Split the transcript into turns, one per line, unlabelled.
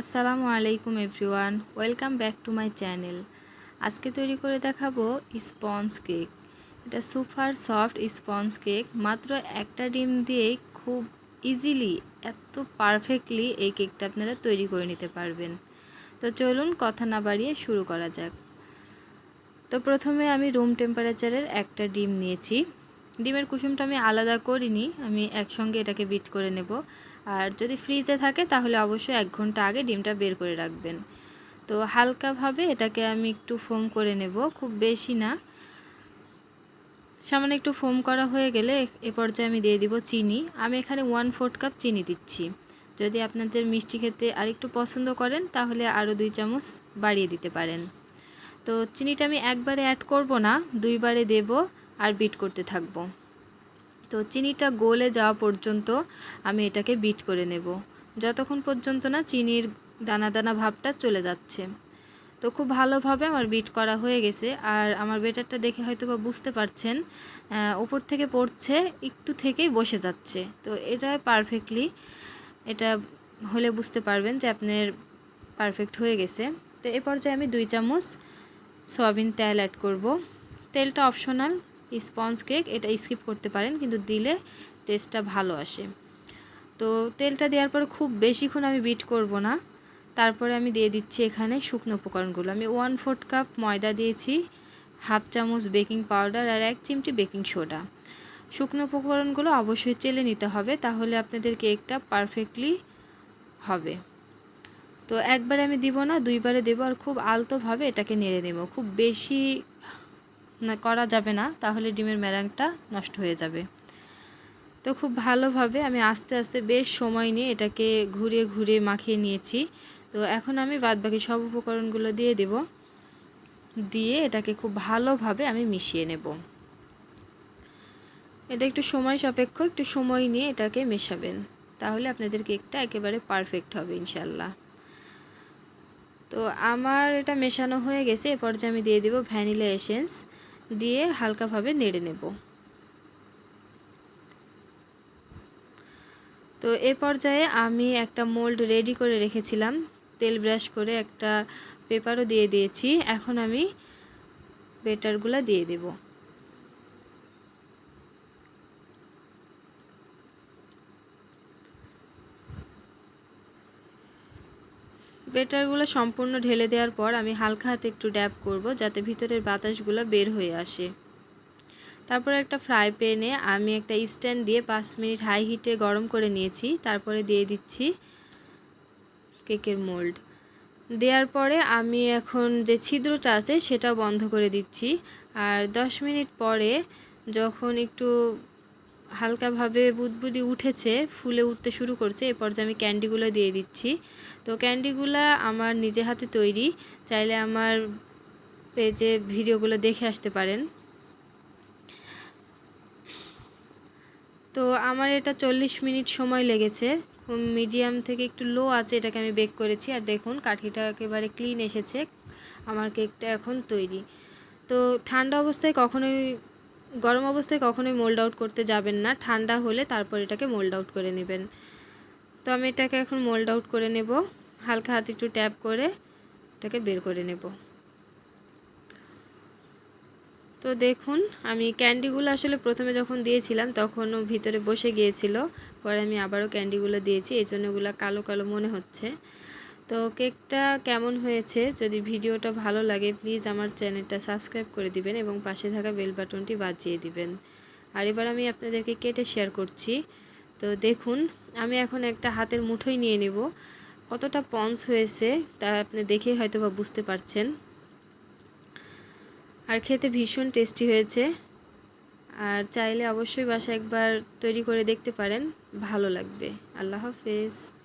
আসসালামু আলাইকুম everyone, welcome back to my channel. আজকে তৈরি করে দেখাবো স্পঞ্জ কেক। এটা সুপার সফট স্পঞ্জ কেক, মাত্র একটা ডিম দিয়েই খুব ইজিলি, এত পারফেক্টলি এই কেকটা আপনারা তৈরি করে নিতে পারবেন। তো চলুন কথা না বাড়িয়ে শুরু করা যাক। তো প্রথমে আমি রুম টেম্পারেচারের একটা ডিম নিয়েছি। ডিমের কুসুমটা আমি আলাদা করিনি, আমি একসঙ্গে এটাকে বিট করে নেব। আর যদি ফ্রিজে থাকে তাহলে অবশ্যই এক ঘণ্টা আগে ডিমটা বের করে রাখবেন। তো হালকাভাবে এটাকে আমি একটু ফোম করে নেব, খুব বেশি না। সামান্য একটু ফোম করা হয়ে গেলে এ পর্যায়ে আমি দিয়ে দিব চিনি। আমি এখানে ওয়ান ফোর্থ কাপ চিনি দিচ্ছি। যদি আপনাদের মিষ্টি খেতে আর একটু পছন্দ করেন তাহলে আরও দুই চামচ বাড়িয়ে দিতে পারেন। তো চিনিটা আমি একবারে অ্যাড করব না, দুইবারে দেব। আর বিট করতে থাকব। তো চিনিটা গলে যাওয়া পর্যন্ত আমি এটাকে বিট করে নেব। যতক্ষণ পর্যন্ত না চিনির দানা দানা ভাবটা চলে যাচ্ছে। তো খুব ভালোভাবে আমার বিট করা হয়ে গেছে। আর আমার বেটারটা দেখে হয়তো বা বুঝতে পারছেন ওপর থেকে পড়ছে, একটু থেকেই বসে যাচ্ছে। তো এটা পারফেক্টলি এটা হলে বুঝতে পারবেন যে আপনার পারফেক্ট হয়ে গেছে। তো এ পর্যায়ে আমি দুই চামচ সয়াবিন তেল অ্যাড করব। তেলটা অপশনাল স্পঞ্জ কেক, এটা স্কিপ করতে পারেন, কিন্তু দিলে টেস্টটা ভালো আসে। তো তেলটা দেওয়ার পরে খুব বেশিক্ষণ আমি বিট করব না। তারপরে আমি দিয়ে দিচ্ছি এখানে শুকনো উপকরণগুলো। আমি ওয়ান ফোর্থ কাপ ময়দা দিয়েছি হাফ চামচ বেকিং পাউডার আর এক চিমটি বেকিং সোডা শুকনো উপকরণগুলো অবশ্যই চেলে নিতে হবে, তাহলে আপনাদের কেকটা পারফেক্টলি হবে। তো একবারে আমি দিব না, দুইবারে দেবো আর খুব আলতোভাবে এটাকে নেড়ে নেব খুব বেশি না, করা যাবে না, তাহলে ডিমের ম্যারাংটা নষ্ট হয়ে যাবে। তো খুব ভালোভাবে আমি আস্তে আস্তে বেশ সময় নিয়ে এটাকে ঘুরিয়ে ঘুরিয়ে মাখিয়ে নিয়েছি। তো এখন আমি বাদবাকি সব উপকরণগুলো দিয়ে দেব। দিয়ে এটাকে খুব ভালোভাবে আমি মিশিয়ে নেব। এটা একটু সময় সাপেক্ষ, একটু সময় নিয়ে এটাকে মেশাবেন। তাহলে আপনাদের কেকটা একেবারে পারফেক্ট হবে ইনশাল্লাহ তো আমার এটা মেশানো হয়ে গেছে এ পর্যায়ে আমি দিয়ে দেব ভ্যানিলা এসেন্স। দিয়ে হালকাভাবে নেড়ে নেব। তো এ পর্যায়ে আমি একটা মোল্ড রেডি করে রেখেছিলাম। তেল ব্রাশ করে একটা পেপারও দিয়ে দিয়েছি। এখন আমি বেটারগুলো দিয়ে দেবো। বেটারগুলো সম্পূর্ণ ঢেলে দেওয়ার পর আমি হালকা হাতে একটু ড্যাব করব যাতে ভিতরের বাতাসগুলো বের হয়ে আসে। তারপর একটা ফ্রাই প্যানে আমি একটা স্ট্যান্ড দিয়ে পাঁচ মিনিট হাই হিটে গরম করে নিয়েছি। তারপরে দিয়ে দিচ্ছি কেকের মোল্ড। দেওয়ার পরে আমি এখন যে ছিদ্রটা আছে সেটা বন্ধ করে দিচ্ছি। আর দশ মিনিট পরে যখন একটু হালকাভাবে বুদবুদি উঠেছে, ফুলে উঠতে শুরু করছে। এ পর্যায়ে আমি ক্যান্ডিগুলো দিয়ে দিচ্ছি। তো ক্যান্ডিগুলো আমার নিজে হাতে তৈরি। চাইলে আমার পেজে ভিডিওগুলো দেখে আসতে পারেন। তো আমার এটা চল্লিশ মিনিট সময় লেগেছে। মিডিয়াম থেকে একটু লো আছে এটাকে আমি বেক করেছি। আর দেখুন, কাঠিটা একেবারে ক্লিন এসেছে। আমার কেকটা এখন তৈরি। তো ঠান্ডা অবস্থায় কখনোই গরম অবস্থায় কখনোই মোল্ড আউট করতে যাবেন না। ঠান্ডা হলে তারপর এটাকে মোল্ড আউট করে নেবেন। তো আমি এটাকে এখন মোল্ড আউট করে নেব। হালকা হাতে একটু ট্যাপ করে এটাকে বের করে নেব। তো দেখুন, আমি ক্যান্ডিগুলো আসলে প্রথমে যখন দিয়েছিলাম তখন ভিতরে বসে গিয়েছিল। পরে আমি আবারও ক্যান্ডিগুলো দিয়েছি। এই জন্য ওগুলো কালো কালো মনে হচ্ছে। তো কেকটা কেমন হয়েছে? যদি ভিডিওটা ভালো লাগে প্লিজ আমার চ্যানেলটা সাবস্ক্রাইব করে দিবেন এবং পাশে থাকা বেল বাটনটি বাজিয়ে দিবেন। আর এবার আমি আপনাদেরকে কেটে শেয়ার করছি। তো দেখুন, আমি এখন একটা হাতের মুঠোই নিয়ে নেব। কতটা পন্স হয়েছে, তা আপনি দেখে হয়তো বা বুঝতে পারছেন। আর খেতে ভীষণ টেস্টি হয়েছে। আর চাইলে অবশ্যই বাসা একবার তৈরি করে দেখতে পারেন। ভালো লাগবে। আল্লাহ হাফেজ।